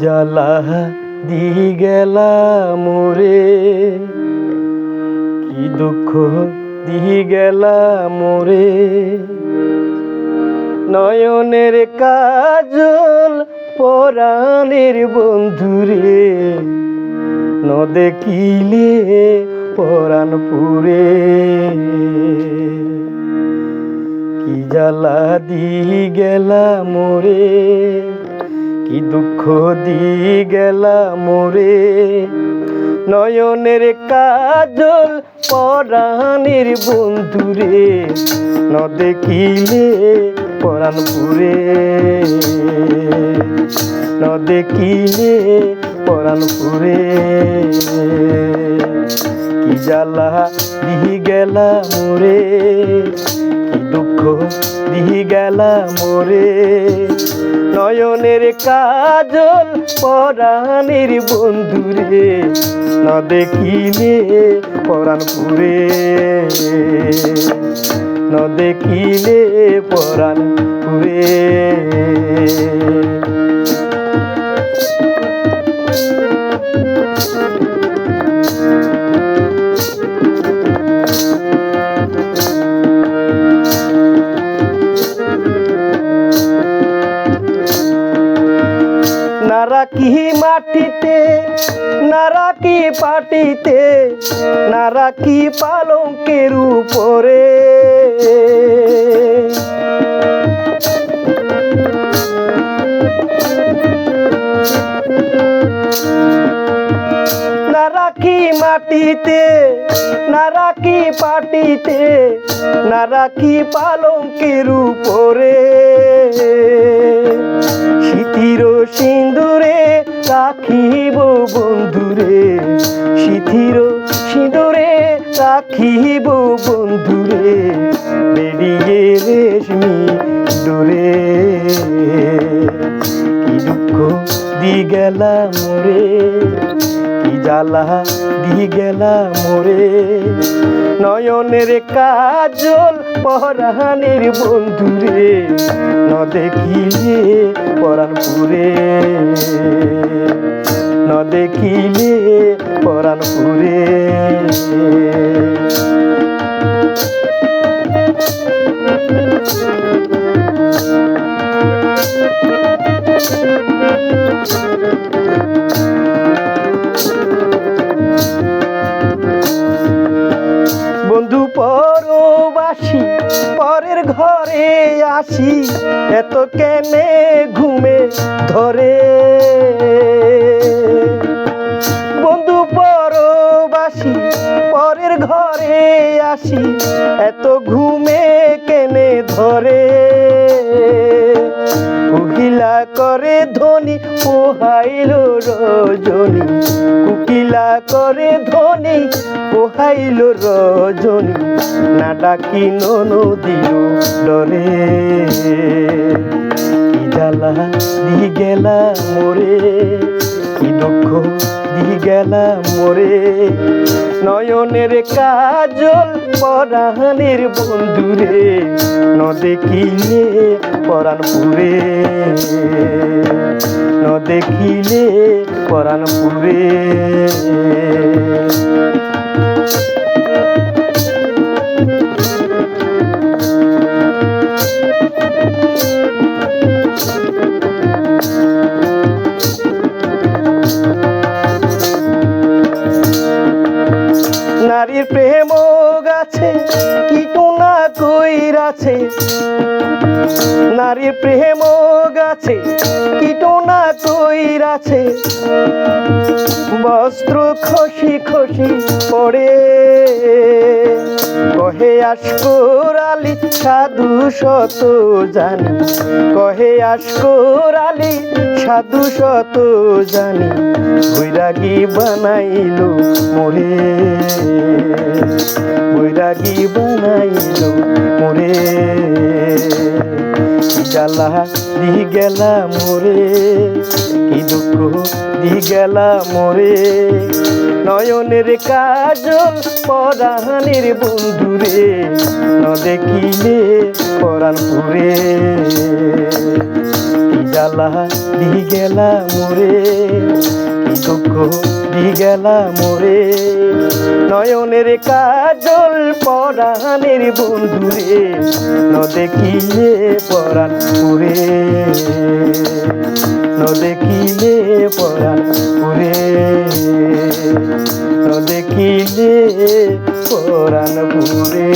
জ্বালা দি গেলা মোরে কি দুঃখ দি গেলা মোরে নয়নের কাজল পরাণের বন্ধুরে ন দেখিলে পরাণ পুরে। কি জ্বালা দি গেলা মোরে কি দুঃখ দি গেলা মোরে নয়নের কাজল পরাণের বন্ধুরে ন দেখিলে পরাণ পুরে ন দেখিলে পরাণ পুরে কি জ্বালা দিহি গেলা মোরে কি দুঃখ দিহি গেলা মোরে নয়নের কাজল পরাণের বন্ধুরে না দেখিলে পরাণ পুরে ন দেখিলে পরাণ পুরে নারা কি মাটিতে নারা কি পাটিতে নারা কি পালঙ্কের উপরে। নারা কি মাটিতে নারা কি পাটিতে নারা কি পালঙ্কের উপরে। শীতির সিন্দুরে রাখিব বন্ধুরে শীতির সিঁদুরে রাখিব বন্ধুরে, বেরিয়ে রেশমি দূরে। কি দুঃখ দি গেলা মোরে কি জ্বালা দি গেলা মোরে নয়নের কাজল পরাণের বন্ধুরে ন দেখিলে পরাণ পুরে ন দেখিলে পরাণ পুরে বন্ধু ঘরে আসি এত কেনে ঘুমে ধরে? বন্ধু পরবাসী পরের ঘরে আসি এত ঘুমে কুকিলা করে ধনী, পোহাইল রজনী। কুকিলা করে ধনী, পোহাইল রজনী। না ডাকি নদীর ডরে। কি জ্বালা দি গেলা মোরে? কি দুঃখ গেলা মোরে নয়নের কাজল পরাণের বন্ধুরে ন দেখিলে পরাণ পুরে ন দেখিলে পরাণ পুরে নারীর প্রেম গাছে কীটনা কইরাছে নারীর প্রেম গাছে কীটনা কইরাছে বস্ত্র খসি খসি পড়ে। কহে আসকর আলী সাধু শত জানি। কহে আসকর আলী সাধু শত জানি। বৈরাগী বানাইল মোরে। জ্বালা দি গেলা মোরে। কি দুঃখ দি গেলা মোরে। নয়নের কাজল পরাণের বন্ধুরে, ন দেখিলে পরাণ পুরে কি জ্বালা দি গেলা মোরে, কি দুঃখ গেলা মোরে নয়নের কাজল পরাণের বন্ধুরে, ন দেখিলে পরাণ পুরে ন দেখিলে পরাণ পুরে ন দেখিলে পরাণ পুরে